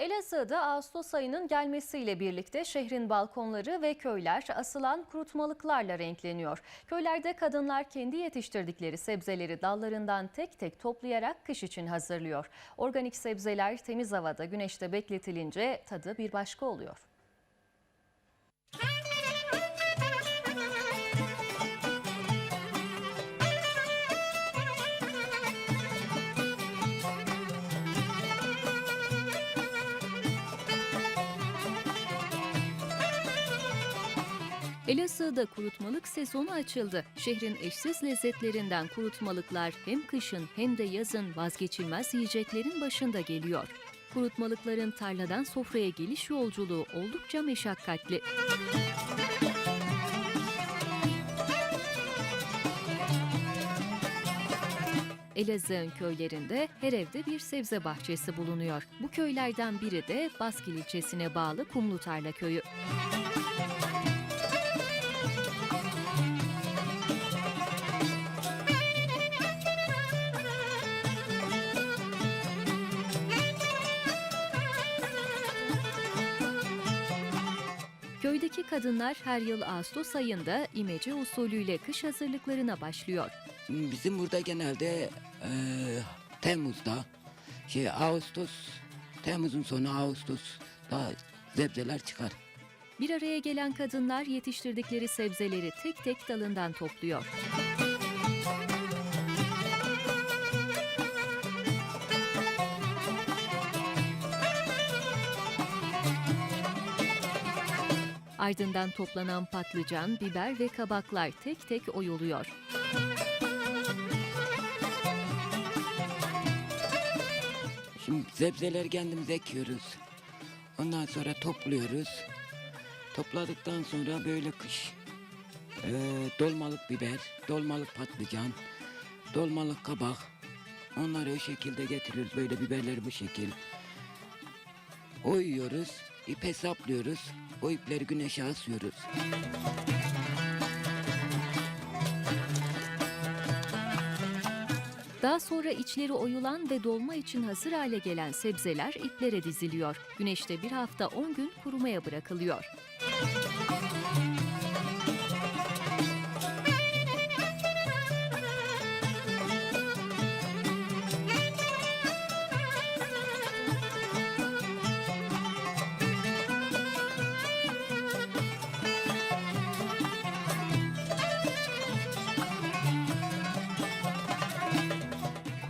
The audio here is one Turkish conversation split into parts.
Elazığ'da Ağustos ayının gelmesiyle birlikte şehrin balkonları ve köyler asılan kurutmalıklarla renkleniyor. Köylerde kadınlar kendi yetiştirdikleri sebzeleri dallarından tek tek toplayarak kış için hazırlıyor. Organik sebzeler temiz havada güneşte bekletilince tadı bir başka oluyor. Elazığ'da kurutmalık sezonu açıldı. Şehrin eşsiz lezzetlerinden kurutmalıklar hem kışın hem de yazın vazgeçilmez yiyeceklerin başında geliyor. Kurutmalıkların tarladan sofraya geliş yolculuğu oldukça meşakkatli. Elazığ'ın köylerinde her evde bir sebze bahçesi bulunuyor. Bu köylerden biri de Baskil ilçesine bağlı Kumlutarla köyü. Köydeki kadınlar her yıl Ağustos ayında imece usulüyle kış hazırlıklarına başlıyor. Bizim burada genelde e, Temmuz'da, şey Ağustos, Temmuz'un sonu Ağustos'ta zebzeler çıkar. Bir araya gelen kadınlar yetiştirdikleri sebzeleri tek tek dalından topluyor. Ardından toplanan patlıcan, biber ve kabaklar tek tek oyuluyor. Şimdi zebzeleri kendimiz ekiyoruz. Ondan sonra topluyoruz. Topladıktan sonra böyle kış e, dolmalık biber, dolmalık patlıcan, dolmalık kabak. Onları o şekilde getiriyoruz. Böyle biberleri bu şekil. Oyuyoruz, ip hesaplıyoruz. O ipleri güneşe asıyoruz. Daha sonra içleri oyulan ve dolma için hazır hale gelen sebzeler iplere diziliyor. Güneşte bir hafta 10 gün kurumaya bırakılıyor.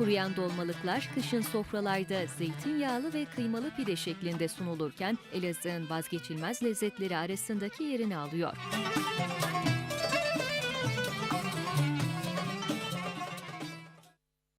Kuruyan dolmalıklar kışın sofralarda zeytinyağlı ve kıymalı pide şeklinde sunulurken Elazığ'ın vazgeçilmez lezzetleri arasındaki yerini alıyor.